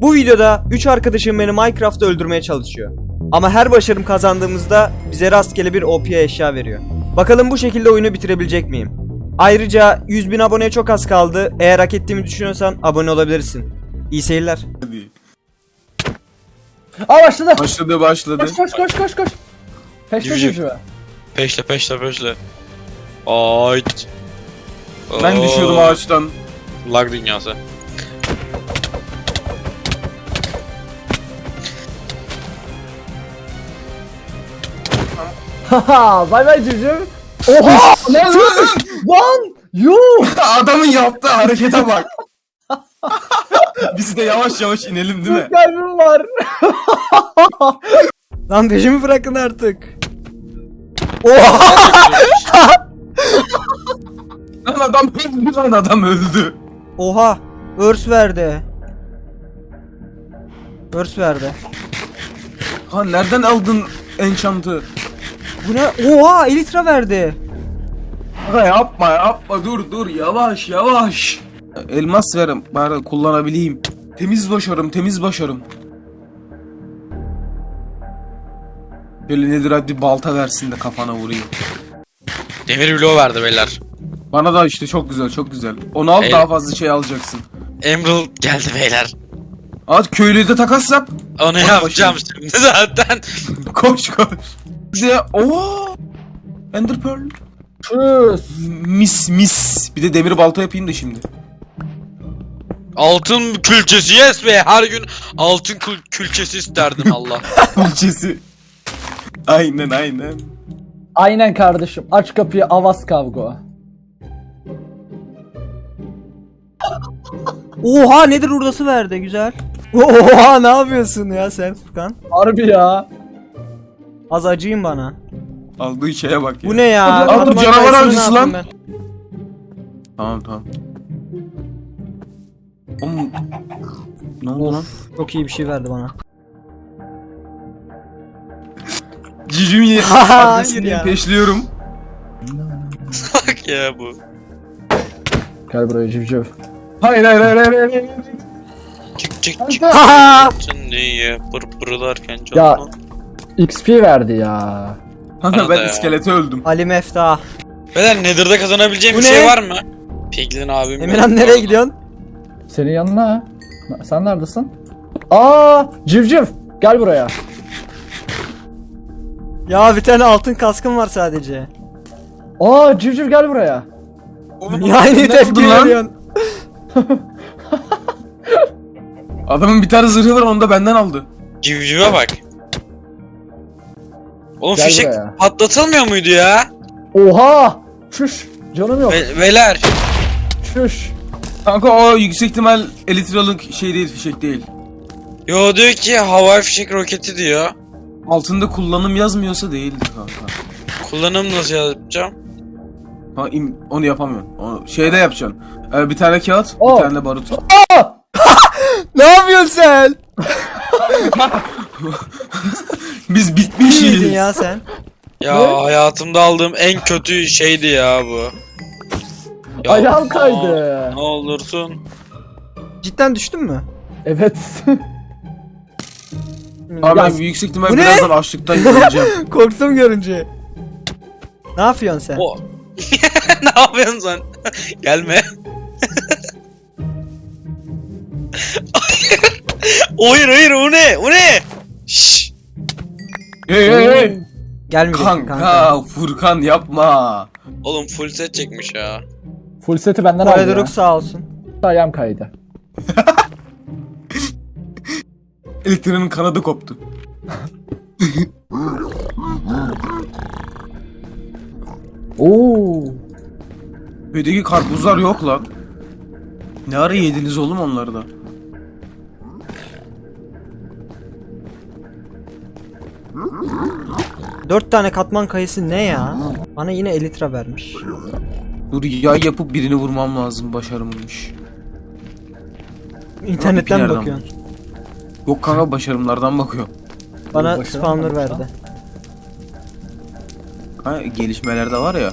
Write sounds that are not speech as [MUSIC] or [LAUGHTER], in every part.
Bu videoda 3 arkadaşım beni Minecraft'ta öldürmeye çalışıyor. Ama her başarım kazandığımızda bize rastgele bir OP eşya veriyor. Bakalım bu şekilde oyunu bitirebilecek miyim? Ayrıca 100 bin aboneye çok az kaldı. Eğer hak ettiğimi düşünüyorsan abone olabilirsin. İyi seyirler. Hadi. Aa başladı. Başladı başladı. Koş koş koş koş koş. Peşte Civciv. Peşle peşle peşle. Ayt. Ben Oo, düşüyordum ağaçtan. Lag dünyası. Haha bay bay civciv. Oha ne lan? Lan yuh. [LAUGHS] Adamın yaptığı harekete bak. [LAUGHS] Biz de yavaş yavaş inelim değil mi? Kalbim var. [LAUGHS] Lan peşimi bırakın artık. Oha! Lan adam öldü lan adam öldü. Oha! Örs verdi. Örs verdi. Ha nereden aldın enchant'ı? Bu ne? Oha! Elitra verdi. Ha yapma yapma dur dur yavaş yavaş. Elmas verim bari kullanabileyim. Temiz başarım temiz başarım. Böyle nedir hadi balta versin de kafana vurayım. Demir bloğu verdi beyler. Bana da işte çok güzel çok güzel. Onu al El- daha fazla şey alacaksın. Emerald geldi beyler. At köylüye de takas yap. Onu Bak yapacağım şimdi zaten. [LAUGHS] Koş koş. De ooo. Ender Pearl. Tschüss. Mis mis. Bir de demir balta yapayım da şimdi. Altın külçesi yes be. Her gün altın kül- külçesi isterdim Allah. [LAUGHS] Külçesi. aynen aynen. Aynen kardeşim. Aç kapıyı avaz kavga. Oha! Nedir hurdası verdi. Güzel. Oha! Ne yapıyorsun ya sen Furkan? Harbi ya. Az acıyın bana. Aldığı şeye bak ya. Bu ne ya? Aa, bu canavar kayısını avcısı ne yaptım lan. Tamam tamam. Oğlum. Ne oldu ben? lan? Of, çok iyi bir şey verdi bana. [LAUGHS] Hayır adresini ya. peşliyorum. Bak ya bu. Gel buraya civciv. Hayır hayır hayır hayır. hayır. Çık çık çık. Sen diye pır pırlarken Ya. XP verdi ya. Kanka Bana ben ya. iskelete öldüm. Ali Meftah. Beyler Nether'da kazanabileceğim Bu bir ne? şey var mı? Piglin abim. Emirhan nereye gidiyorsun? Senin yanına. Na- Sen neredesin? Aa civciv. Gel buraya. Ya bir tane altın kaskım var sadece. Aa civciv gel buraya. [LAUGHS] Niye aynı Ne tepki lan? veriyorsun? Adamın bir tane zırhı var onu da benden aldı. Civcive bak. Oğlum Gel fişek buraya. patlatılmıyor muydu ya? Oha. Çüş. Canım yok. Be- beyler. Çüş. Kanka o yüksek ihtimal elitralık şey değil fişek değil. Yo diyor ki havai fişek roketi diyor. Altında kullanım yazmıyorsa değildir kanka. Kullanım nasıl yapacağım? Ha, im- onu yapamıyorum. Onu şeyde yapacaksın. Ee, bir tane kağıt, Oh. bir tane barut. [LAUGHS] Ne yapıyorsun sen? [LAUGHS] [LAUGHS] Biz bitmişiz. ya sen. Ya Ne? hayatımda aldığım en kötü şeydi ya bu. Ya, Ayağım kaydı. Ne olursun. Cidden düştün mü? Evet. [LAUGHS] Abi ben yüksek ihtimal Bu ne? birazdan açlıktan yanacağım. [LAUGHS] Korktum görünce. Ne yapıyorsun sen? O. ne yapıyorsun sen? Gelme. hayır hayır o ne? O ne? Şşş. hey hey hey. Gelmeyeceksin Kanka, kanka. Furkan yapma. Oğlum full set çekmiş ya. Full seti benden aldı ya. Duruk sağ olsun. Ayağım kaydı. [LAUGHS] Elektriğinin kanadı koptu. [LAUGHS] Oo. Öteki karpuzlar yok lan. Ne ara yediniz oğlum onları da? Dört tane katman kayısı ne ya? Bana yine elitra vermiş. Dur yay yapıp birini vurmam lazım başarımmış. İnternetten mi bakıyorsun? Yok kanka başarımlardan bakıyor. Bana Başarı spawner verdi. Ha gelişmeler de var ya.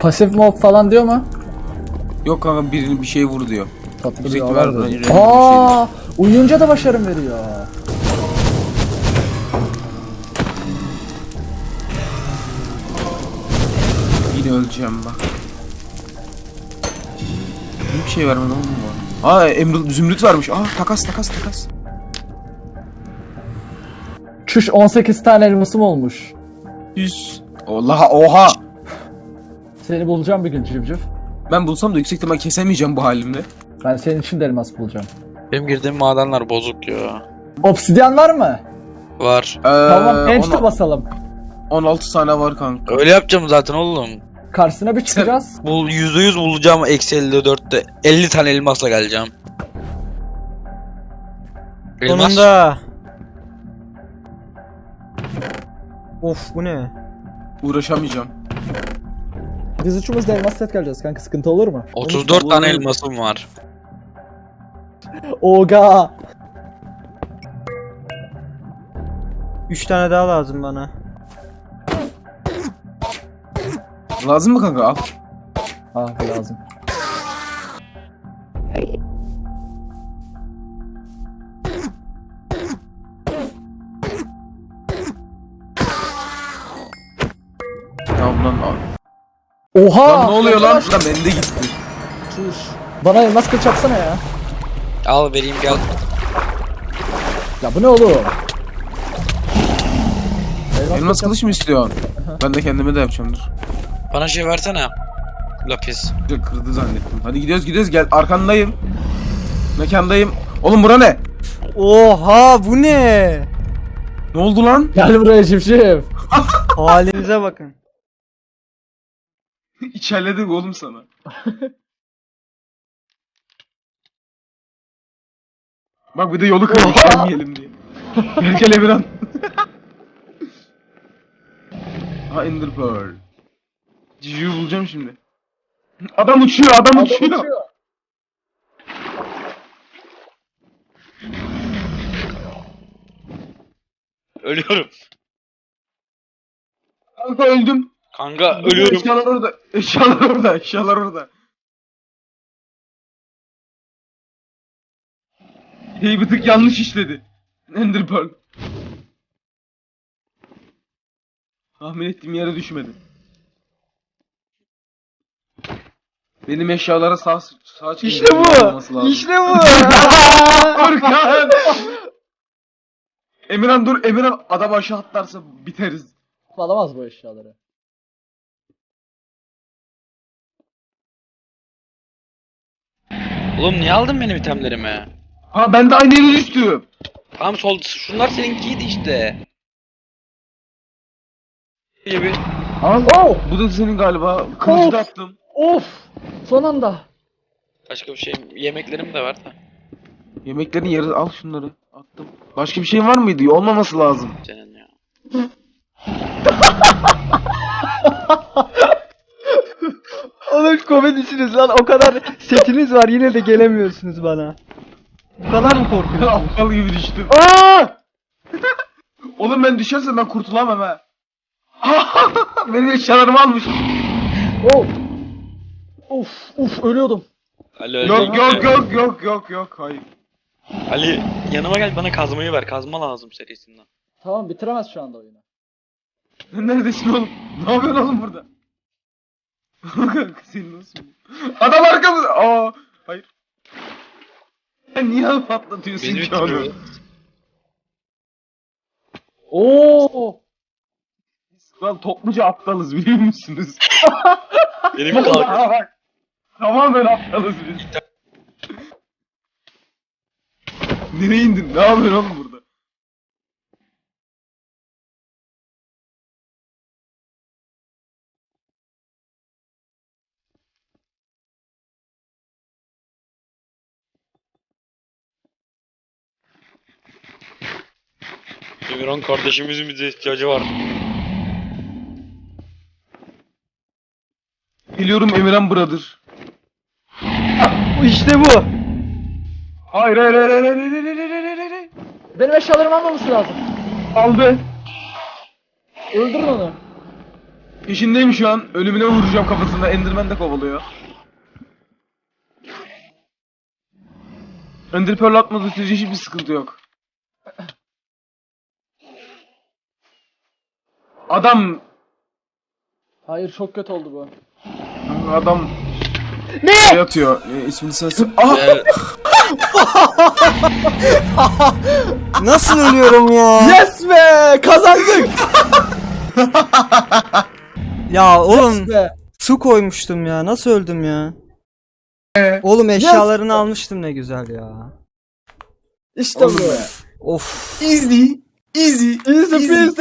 Pasif mob falan diyor mu? Yok kanka birini bir şey vur diyor. Tatlı bir renk- veriyor. Aa, uyuyunca da başarım veriyor. Öleceğim bak. Bir şey vermedi oğlum bu. Aa Emerald zümrüt vermiş. Aa takas takas takas. Çüş 18 tane elmasım olmuş. 100. Oha oha. Seni bulacağım bir gün civciv. Ben bulsam da yüksek ihtimal kesemeyeceğim bu halimle. Ben senin için de elmas bulacağım. Benim girdiğim madenler bozuk ya. Obsidyen var mı? Var. Ee, tamam ona- basalım. 16 tane var kanka. Öyle yapacağım zaten oğlum. Karşısına bir çıkacağız. Bu %100 bulacağım eksi 54'te. 50 tane elmasla geleceğim. Elmas. Sonunda. Of bu ne? Uğraşamayacağım. Biz üçümüz de elmas set geleceğiz kanka sıkıntı olur mu? 34 tane elmasım var. Oga. 3 tane daha lazım bana. Lazım mı kanka? Al. Ah lazım. Tamam lan al. Oha! Lan ne oluyor lan? Lan bende gitti. Çüş. Bana elmas kılıç ya. Al vereyim gel. Ya bu ne oğlum? Elmas kılıç mı istiyorsun? Ben de kendime de yapacağım dur. Bana şey versene. Lapis. Kırdı zannettim. Hadi gidiyoruz gidiyoruz gel arkandayım. Mekandayım. Oğlum bura ne? Oha bu ne? Ne oldu lan? Gel buraya civciv. [LAUGHS] Halinize bakın. İçerledik oğlum sana. [LAUGHS] Bak bir de yolu kaybetmeyelim diye. Gel gel Emirhan. [LAUGHS] ha Ender Pearl. Civcivi bulacağım şimdi. Adam uçuyor, adam, uçuyor. Ölüyorum. Kanka öldüm. Kanka ölüyorum. Eşyalar orada. Eşyalar orada. Eşyalar orada. Hey bir tık yanlış işledi. Ender Pearl. Tahmin ettiğim yere düşmedi. Benim eşyalara sağ sağ İşte bu. İşte [LAUGHS] bu. Furkan. Emirhan dur Emirhan adam aşağı atlarsa biteriz. Alamaz bu eşyaları. Oğlum niye aldın benim itemlerimi? Ha ben de aynı yere düştüm. Tamam sol şunlar seninkiydi işte. İyi bir. Oh! Bu da senin galiba. Kılıcı da attım. Of! Son anda. Başka bir şey yemeklerim de var da. Yemeklerin yarı al şunları. Attım. Başka bir şey var mıydı? Olmaması lazım. Senin ya. [LAUGHS] Oğlum komedisiniz lan o kadar setiniz var yine de gelemiyorsunuz bana. Bu kadar mı korkuyorsun? [LAUGHS] Aptal gibi düştüm. Aa! [LAUGHS] Oğlum ben düşersem ben kurtulamam ha. Benim eşyalarımı almış. Oh! Of! Uf ölüyordum. Ali Yok yok yok yok yok yok hayır. Ali yanıma gel bana kazmayı ver. Kazma lazım serisinden. Tamam bitiremez şu anda oyunu. Sen [LAUGHS] neredesin oğlum? Ne yapıyorsun oğlum burada? Kanka [LAUGHS] senin nasıl? Adam arkamızda. Aa hayır. Sen niye patlatıyorsun Beni ki onu? bitiriyor. Oo! Lan topluca aptalız biliyor musunuz? Benim [LAUGHS] kalk. Tamamen aptalız biz. Nereye indin? Ne yapıyorsun oğlum burada? Emirhan kardeşimizin bize ihtiyacı var. Geliyorum Emirhan Brother. İşte bu. Hayır hayır hayır hayır hayır hayır hayır hayır, hayır. Benim eşyalarımı almaması lazım. Aldı. Öldürün onu. Peşindeyim şu an. Ölümüne vuracağım kafasında. Enderman de kovalıyor. Ender Pearl atmadığı sürece hiçbir sıkıntı yok. Adam Hayır çok kötü oldu bu. adam ne yatıyor? E, ismini. Aha! [LAUGHS] Ee, Nasıl ölüyorum ya? Yes be! Kazandık! [LAUGHS] ya oğlum be! su koymuştum ya. Nasıl öldüm ya? Oğlum eşyalarını almıştım ne güzel ya. İşte bu. Of. Easy. Easy. Easy peasy.